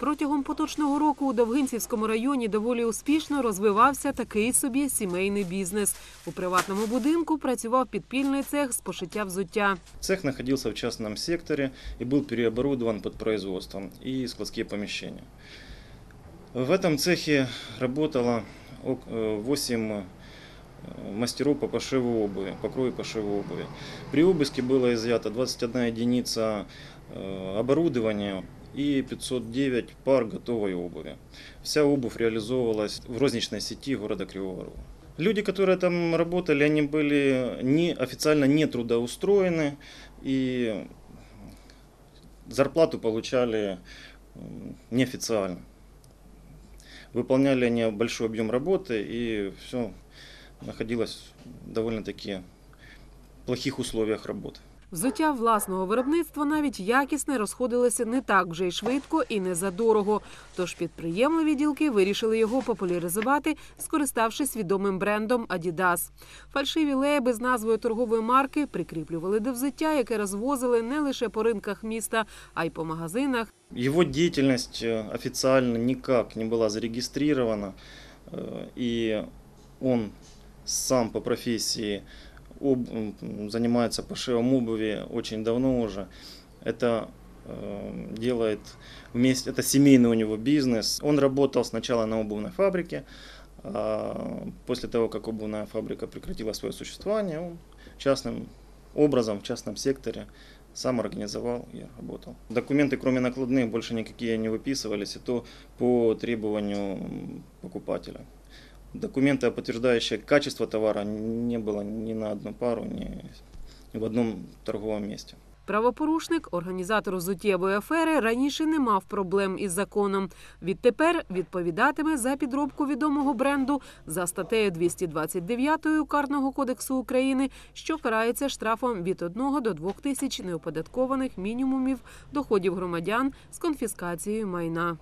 Протягом поточного року у Довгинцівському районі доволі успішно розвивався такий собі сімейний бізнес. У приватному будинку працював підпільний цех з пошиття взуття. Цех находился в частном секторе и был переоборудован под производство и складские помещения. В этом цехе работало 8 мастеров по пошиву обуви, по крою и пошиву обуви. При обыске было изъято 21 единица э, оборудования и 509 пар готовой обуви. Вся обувь реализовывалась в розничной сети города Кривого Рога. Люди, которые там работали, они были не, официально не трудоустроены и зарплату получали м, неофициально. Выполняли они большой объем работы и все находилось в довольно-таки плохих условиях работы. Взуття власного виробництва навіть якісне розходилося не так вже й швидко і не задорого. Тож підприємливі ділки вирішили його популяризувати, скориставшись відомим брендом Adidas. Фальшиві леби з назвою торгової марки прикріплювали до взуття, яке розвозили не лише по ринках міста, а й по магазинах. Его деятельность э, официально никак не была зарегистрирована, э, и он сам по профессии об- занимается пошивом обуви очень давно уже. Это э, делает вместе, это семейный у него бизнес. Он работал сначала на обувной фабрике, а после того, как обувная фабрика прекратила свое существование, он частным образом в частном секторе сам организовал и работал. Документы, кроме накладных, больше никакие не выписывались, и то по требованию покупателя. Документы, подтверждающие качество товара, не было ни на одну пару, ни в одном торговом месте. Правопорушник, організатор взуттєвої афери, раніше не мав проблем із законом. Відтепер відповідатиме за підробку відомого бренду за статтею 229 Карного кодексу України, що карається штрафом від 1 до 2 тисяч неоподаткованих мінімумів доходів громадян з конфіскацією майна.